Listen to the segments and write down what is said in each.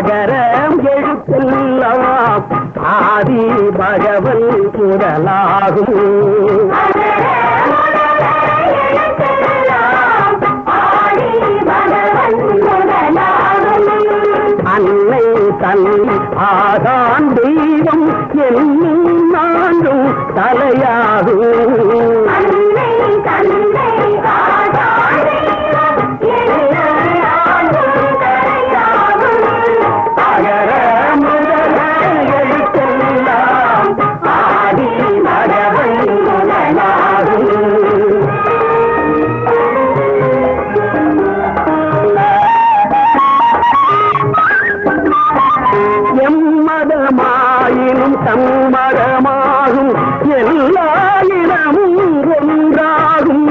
அகரம் எழுத்தெல்லாம் ஆதி பகவன் முதலாகும் அன்னை தன் ஆதான் தெய்வம் என்னும் நான்கும் தலையாகும். எம்மதமாயினும் தம்மரமாகும் எல்லா இடமும் ஒன்றாகும்.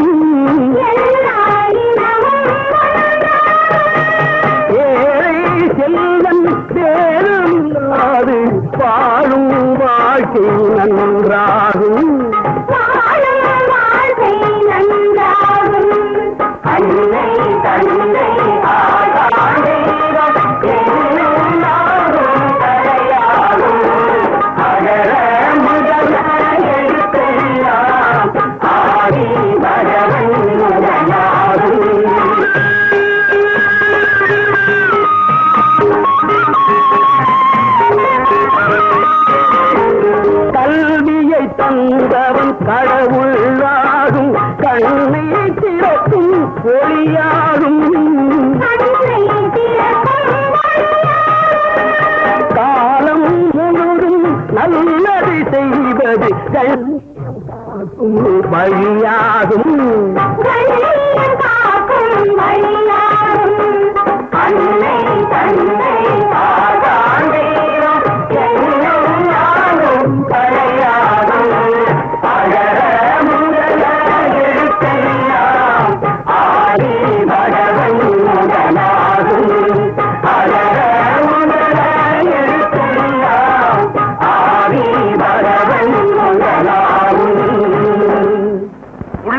ஏழை செல்வன் பேருந்தாது வாழும் வாழ்க்கை நன்றாகும். அன்னை தன்னை ஆகாதேவம் வந்தவன் கடவுளாகும். கண்ணை திறக்கும் ஒளியாகும். காலம் முழுதும் நல்லது செய்வது வழியாகும்.